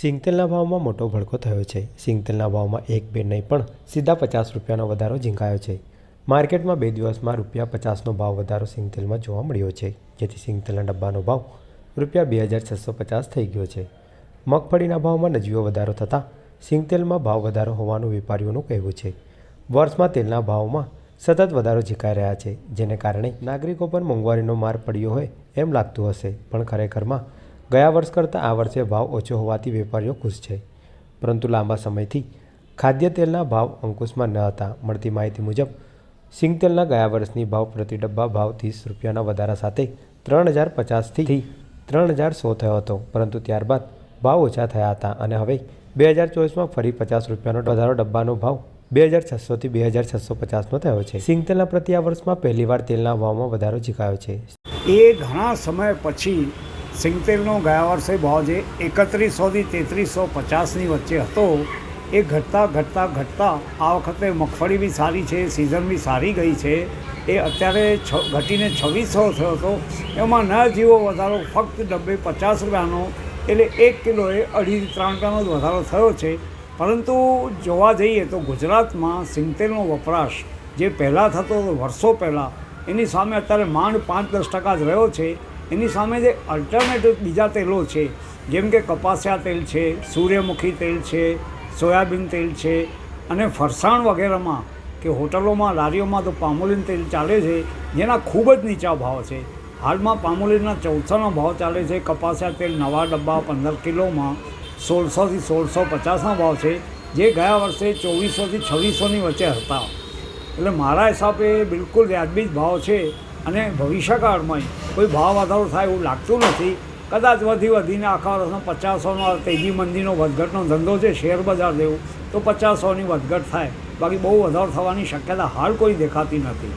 સિંગતેલના ભાવમાં મોટો ભડકો થયો છે. સિંગતેલના ભાવમાં એક બે નહીં પણ સીધા પચાસ રૂપિયાનો વધારો ઝીંકાયો છે. માર્કેટમાં બે દિવસમાં રૂપિયા પચાસનો ભાવ વધારો સિંગતેલમાં જોવા મળ્યો છે. જેથી સિંગતેલના ડબ્બાનો ભાવ રૂપિયા બે હજાર છસો પચાસ થઈ ગયો છે. મગફળીના ભાવમાં નજીવો વધારો થતાં સિંગતેલમાં ભાવ વધારો હોવાનું વેપારીઓનું કહેવું છે. વર્ષમાં તેલના ભાવમાં સતત વધારો ઝીકાઈ રહ્યા છે. જેને કારણે નાગરિકો પર મોંઘવારીનો માર પડ્યો હોય એમ લાગતું હશે. પણ ખરેખરમાં ગયા વર્ષ કરતાં આ વર્ષે ભાવ ઓછો હોવાથી વેપારીઓ ખુશ છે. પરંતુ લાંબા સમયથી ખાદ્ય તેલના ભાવ અંકુશમાં ન હતા. મળતી માહિતી મુજબ, સિંગતેલના ગયા વર્ષની ભાવ પ્રતિ ડબ્બા ભાવ ત્રીસ રૂપિયાના વધારા સાથે ત્રણ હજાર પચાસથી ત્રણ હજાર સો થયો હતો. પરંતુ ત્યારબાદ ભાવ ઓછા થયા હતા અને હવે બે હજાર ચોવીસમાં ફરી પચાસ રૂપિયાનો વધારો ડબ્બાનો ભાવ બે હજાર છસોથી બે હજાર છસો પચાસનો થયો છે. સિંગતેલના પ્રતિ આ વર્ષમાં પહેલીવાર તેલના ભાવમાં વધારો ઝીકાયો છે. એ ઘણા સમય પછી સિંગતેલનો ગયા વર્ષે ભાવ જે એકત્રીસોથી તેત્રીસો પચાસની વચ્ચે હતો. એ ઘટતા ઘટતા ઘટતા આ વખતે મગફળી બી સારી છે, સિઝન બી સારી ગઈ છે. એ અત્યારે છ, ઘટીને છવ્વીસો થયો હતો. એમાં ન જીવો વધારો, ફક્ત ડબ્બે પચાસ રૂપિયાનો એટલે એક કિલોએ અઢી ત્રણ રૂપિયાનો જ વધારો થયો છે. પરંતુ જોવા જઈએ તો ગુજરાતમાં સિંગતેલનો વપરાશ જે પહેલાં થતો હતો, વર્ષો પહેલાં, એની સામે અત્યારે માંડ પાંચ દસ ટકા જ રહ્યો છે. એની સામે જે અલ્ટરનેટિવ બીજા તેલો છે, જેમ કે કપાસિયા તેલ છે, સૂર્યમુખી તેલ છે, સોયાબીન તેલ છે અને ફરસાણ વગેરેમાં કે હોટલોમાં, લારીઓમાં તો પામોલીન તેલ ચાલે છે, જેના ખૂબ જ નીચા ભાવ છે. હાલમાં પામોલીનના ચૌદસોનો ભાવ ચાલે છે, કપાસિયા તેલ નવા ડબ્બા પંદર કિલોમાં સોળસોથી સોળસો પચાસના ભાવ છે, જે ગયા વર્ષે ચોવીસોથી છવ્વીસોની વચ્ચે હતા. એટલે મારા હિસાબે બિલકુલ વ્યાજબી જ ભાવ છે. અને ભવિષ્યકાળમાં કોઈ ભાવ વધારો થાય એવું લાગતું નથી. કદાચ વધી વધીને આખા વર્ષનો પચાસોનો તેજી મંદીનો વધઘટનો ધંધો છે, શેર બજાર જેવું, તો પચાસોની વધઘટ થાય. બાકી બહુ વધારો થવાની શક્યતા હાલ કોઈ દેખાતી નથી.